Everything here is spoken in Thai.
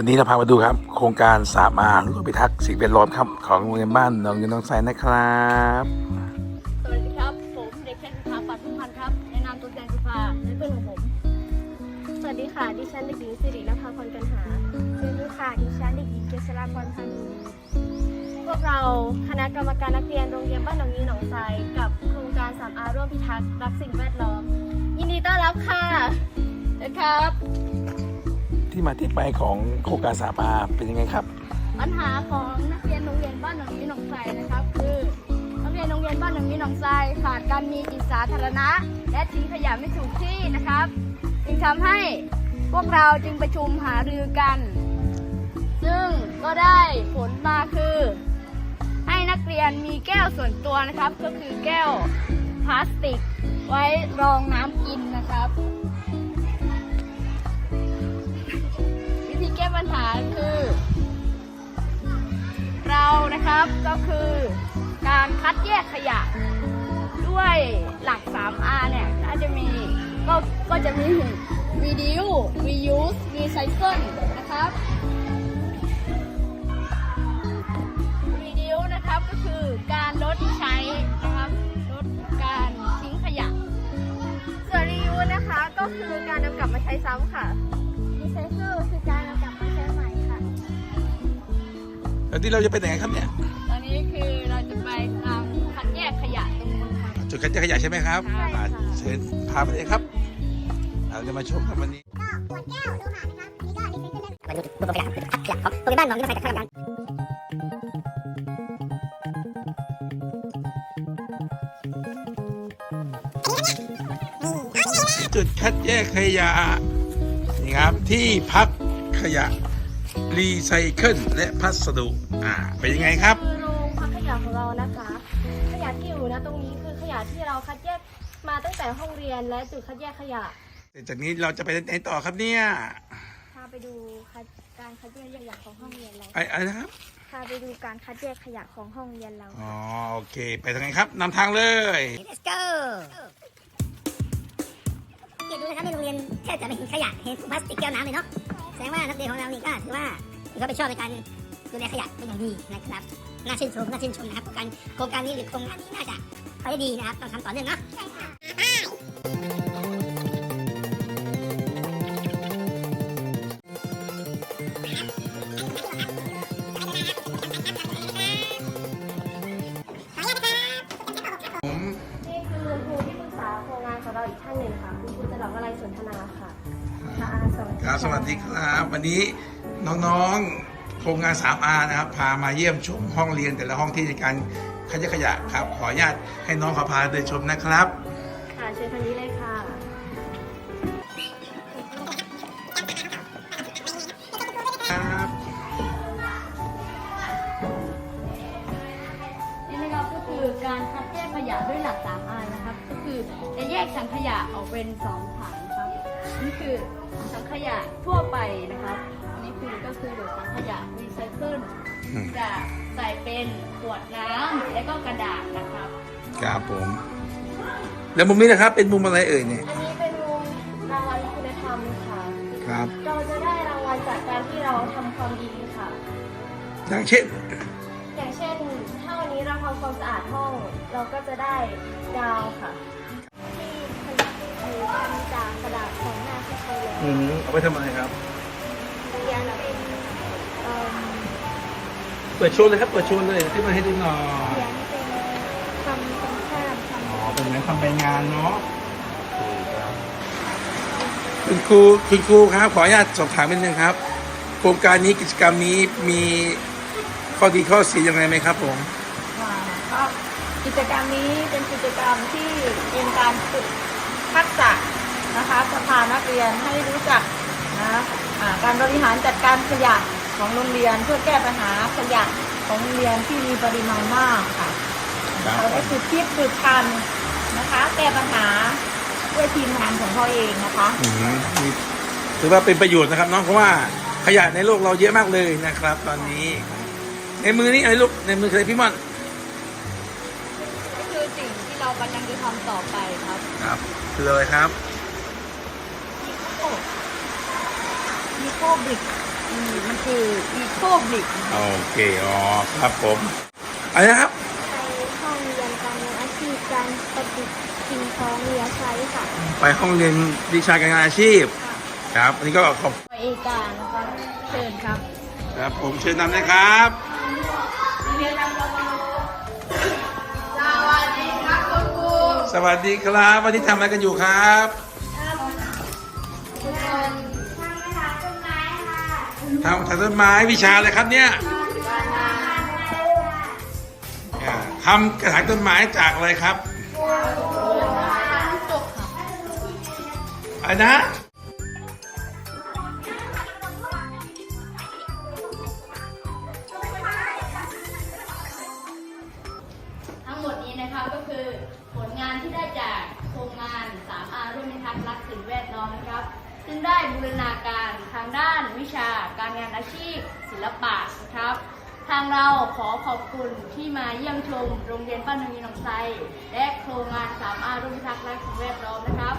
วันนี้เราพามาดูครับ โครงการสามอาร่วมพิทักษ์สิ่งแวดล้อมครับของโรงเรียนบ้านหนองเงินน้องไซนะครับสวัสดีครับ ผมเด็กชายสุภาปัตทุพันธ์ครับแนะนำตัวแทนสุภาและเพื่อนของผม สวัสดีค่ะ ดิฉันเด็กหญิงสิรินภาพรกันหาสวัสดีค่ะดิฉันเด็กหญิงเกษราพรพันธ์พวกเราคณะกรรมการนักเรียนโรงเรียนบ้านหนองยีหนองไทรกับโครงการ 3R ร่วมพิทักษ์รักสิ่งแวดล้อม ยินดีต้อนรับค่ะนะครับ ที่มาที่ไปของโครงการสามอาเป็นยังไงครับ ปัญหาของนักเรียนโรงเรียนบ้านหนองยีหนองไทรนะครับ คือนักเรียนโรงเรียนบ้านหนองยีหนองไทรขาดการมีจิตสาธารณะ และทิ้งขยะไม่ถูกที่นะครับ จึงทำให้พวกเราจึงประชุมหารือกัน ซึ่งก็ได้ผลมาคือ ให้นักเรียนมีแก้วส่วนตัวนะครับ ก็คือแก้วพลาสติก ไว้รองน้ำกินนะครับ นะครับก็คือการคัดแยกขยะ ด้วยหลัก 3R เนี่ยก็จะมีก็ก็จะมี reduce reuse recycle นะครับ reduce นะครับก็คือการลดใช้นะครับลดการทิ้งขยะ ส่วน reuse นะคะก็คือการนำกลับมาใช้ซ้ำค่ะ แล้วที่เราจะไปไหนครับเนี่ย ตอนนี้คือเราจะไปทำคัดแยกขยะตรงนู้นครับจุดคัดแยกขยะใช่ไหมครับใช่ค่ะ อ่าเชิญพาไปเลยครับ เราจะมาชมครับวันนี้ ก็ขวดแก้วโลหะนะคะนี่ก็ recycle ได้ มาดูดูตัวขยะขยะของโรงเรียนบ้านหนองยี่น้องไทรกับข้าวกันจุดคัดแยกขยะนี่ครับที่พักขยะรีไซเคิลและพัสดุ อ่าเป็นยังไงครับ คือโรงพักขยะของเรานะคะ ขยะที่อยู่นะตรงนี้คือขยะที่เราคัดแยกมาตั้งแต่ห้องเรียนและจุดคัดแยกขยะจากนี้เราจะไปไหนต่อครับเนี่ยพาไปดูคัดการคัดแยกขยะของห้องเรียนเราไอ้อะไรนะครับพาไปดูการคัดแยกขยะของห้องเรียนเราอ๋อโอเค ไปทางไหนครับนำทางเลย let's go เห็นดูนะครับในโรงเรียนแทบจะไม่เห็นขยะเห็นถุงพลาสติกแก้วน้ำเลยเนาะแสดงว่านักเรียนของเรานี่ก็ถือว่าถือว่าเป็นชอบในการ ดูแลขยะเป็นอย่างดีนะครับน่าชื่นชมน่าชื่นชมนะครับโครงการโครงการนี้หรือโครงการนี้น่าจะไปได้ดีนะครับต้องทำต่อเนื่องเนาะผมนี่คือครูที่ปรึกษาโครงงานของเราอีกท่านหนึ่งค่ะคุณครูจรัสวลัยสนทนาค่ะค่ะสวัสดีครับสวัสดีครับวันนี้น้องๆโค รงงาน 3R นะครับ พามาเยี่ยมชมห้องเรียนแต่ละห้องที่ในการคัดแยกขยะครับ ขออนุญาตให้น้องเขาพาเดินชมนะครับ ค่ะเชิญทางนี้เลยค่ะ ครับ นี่นะครับก็คือการคัดแยกขยะด้วยหลัก 3R นะครับ ก็คือจะแยกถังขยะออกเป็น 2 ถังครับ นี่คือถังขยะทั่วไปนะครับ อันนี้คือก็คือถังขยะรีไซเคิลอืมจะใส่เป็นขวดน้ำและก็กระดาษนะครับครับผม แล้วมุมนี้นะครับ เป็นมุมอะไรเอ่ยเนี่ย อันนี้เป็นวงรางวัลคุณธรรมค่ะครับ เราจะได้รางวัลจากการที่เราทำความดีค่ะ อย่างเช่น อย่างเช่นถ้าวันนี้เราทำความสะอาดห้อง เราก็จะได้ดาวค่ะ ที่ผลิตคือทำจากกระดาษของหน้าที่ใช้แล้วอืมเอาไปทำอะไรครับ เรียนเป็นเอ่อเปิดโชว์เลยครับเปิดโชว์เลยที่มาให้ดูหน่อย เขียนเป็นคำตรงข้ามคำอ๋อเป็นเหมือนทำใบงานเนาะคุณครูคุณครูครับ ขออนุญาตสอบถามนิดนึงครับ โครงการนี้กิจกรรมนี้มีข้อดีข้อเสียยังไงไหมครับผมค่ะก็กิจกรรมนี้เป็นกิจกรรมที่เป็นการฝึกทักษะนะคะสภานักเรียนให้รู้จักนะอ่า การบริหารจัดการขยะของโรงเรียนเพื่อแก้ปัญหาขยะของโรงเรียนที่มีปริมาณมากค่ะครับเราก็คือคิดฝึกทำนะคะ แก้ปัญหาด้วยทีมงานของเขาเองนะคะอืมนี่ถือว่าเป็นประโยชน์นะครับเน้องเพราะว่าขยะในโลกเราเยอะมากเลยนะครับ ตอนนี้ ในมือนี้อะไรลูกในมือใครพี่ม่อนก็คือสิ่งที่เรากำลังจะทำต่อไปครับ ครับคืออะไรครับมี โคบิกอืมมันคืออีโคบิกโอเค อ๋อ ครับผม อะไรนะครับ ไปห้องเรียนการงานอาชีพการประดิษฐ์สิ่งของเหลือใช้ค่ะไปห้องเรียนวิชาการงานอาชีพ ครับอันนี้ก็ขอบ ไปเอกานะครับเชิญครับ ครับผมเชิญนำนะครับ สวัสดีครับ วันนี้ทำอะไรกันอยู่ครับ ท ทำทำต้นไม้วิชาอะไรครับเนี่ยทำกระถางต้นไม้จากอะไรครับอะไรนะทั้งหมดนี้นะครับก็คือผลงานที่ได้จากโครงงาน 3R ร่วมนิทัศรัก ซึ่งได้บูรณาการทางด้านวิชาการงานอาชีพ ศิลปะนะครับ ทางเราขอขอบคุณที่มาเยี่ยมชมโรงเรียนบ้านนงยีหนองไซและโครงงาน 3R ร่วมนิทัศน์รักสิ่งแวดล้อมนะครับ